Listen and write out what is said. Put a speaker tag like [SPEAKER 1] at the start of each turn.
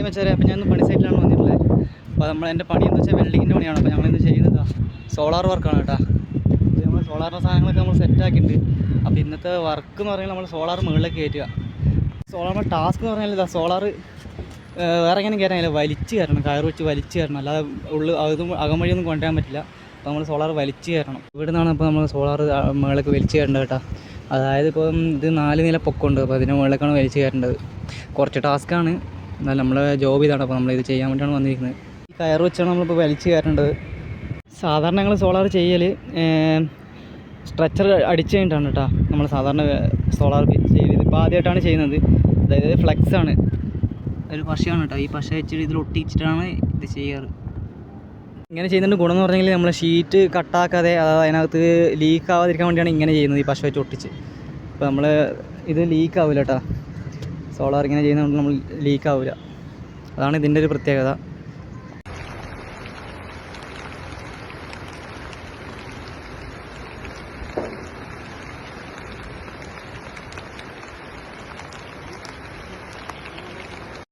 [SPEAKER 1] Hi മച്ചാരെ അപ്പോൾ ഞാൻ പണി സൈറ്റിലാണ് വന്നിട്ടുള്ളത്. അപ്പോൾ നമ്മൾ എന്റെ പണി എന്ന് വെച്ചാൽ വെൽഡിങ്ങിന്റെ പണിയാണ്. അപ്പോൾ ഞങ്ങളിന്ന് ചെയ്യുന്നത് സോളാർ വർക്കാണ് കേട്ടോ. നമ്മൾ സോളാറിന്റെ സാധനങ്ങളൊക്കെ നമ്മൾ സെറ്റ് ആക്കിയിട്ടുണ്ട്. അപ്പോൾ ഇന്നത്തെ വർക്ക് എന്ന് പറഞ്ഞാൽ നമ്മൾ സോളാർ മുകളിലേക്ക് കയറ്റുക. സോളാറിന്റെ ടാസ്ക് എന്ന് പറഞ്ഞാൽ ഇതാ സോളാർ വേറെ എങ്ങനെ കയറാനില്ല വലിച്ച് കയറണം കയറ് വെച്ച് വലിച്ച് കയറണം. അല്ലാതെ ഉള്ളു അതും അകം വഴിയൊന്നും കൊണ്ടുവരാൻ പറ്റില്ല. അപ്പോൾ നമ്മൾ സോളാർ വലിച്ച് കയറണം. ഇവിടെ നിന്നാണ് അപ്പോൾ നമ്മൾ സോളാർ മുകളിലേക്ക് വലിച്ച് കയറേണ്ടത് കേട്ടോ. അതായത് ഇപ്പം ഇത് നാല് നില പൊക്കമുണ്ട്. അപ്പോൾ അതിന് മുകളിലേക്കാണ് വലിച്ച് കയറേണ്ടത്. കുറച്ച് ടാസ്ക്കാണ് എന്നാൽ നമ്മളെ ജോബ് ഇതാണ് അപ്പോൾ നമ്മളിത് ചെയ്യാൻ വേണ്ടിയാണ് വന്നിരിക്കുന്നത്. ഈ കയർ വെച്ചാണ് നമ്മളിപ്പോൾ വലിച്ച് കയറേണ്ടത്. സാധാരണ ഞങ്ങൾ സോളാർ ചെയ്യൽ സ്ട്രെച്ചർ അടിച്ച് കഴിഞ്ഞിട്ടാണ് കേട്ടോ. നമ്മൾ സാധാരണ സോളാർ ചെയ്ത് ഇപ്പോൾ ആദ്യമായിട്ടാണ് ചെയ്യുന്നത്. അതായത് ഫ്ലെക്സ് ആണ്. ഒരു പശയാണ് കേട്ടോ. ഈ പശ വെച്ചിട്ട് ഇതിൽ ഒട്ടിച്ചിട്ടാണ് ഇത് ചെയ്യാറ്. ഇങ്ങനെ ചെയ്യുന്നതിന്റെ ഗുണം എന്ന് പറഞ്ഞെങ്കിൽ നമ്മൾ ഷീറ്റ് കട്ടാക്കാതെ അതായത് അതിനകത്ത് ലീക്ക് ആവാതിരിക്കാൻ വേണ്ടിയാണ് ഇങ്ങനെ ചെയ്യുന്നത് ഈ പശ വെച്ച് ഒട്ടിച്ച്. അപ്പോൾ നമ്മൾ ഇത് ലീക്ക് ആവില്ല കേട്ടോ. സോളാർ ഇങ്ങനെ ചെയ്യുന്നതുകൊണ്ട് നമ്മൾ ലീക്ക് ആവില്ല അതാണ് ഇതിന്റെ ഒരു പ്രത്യേകത.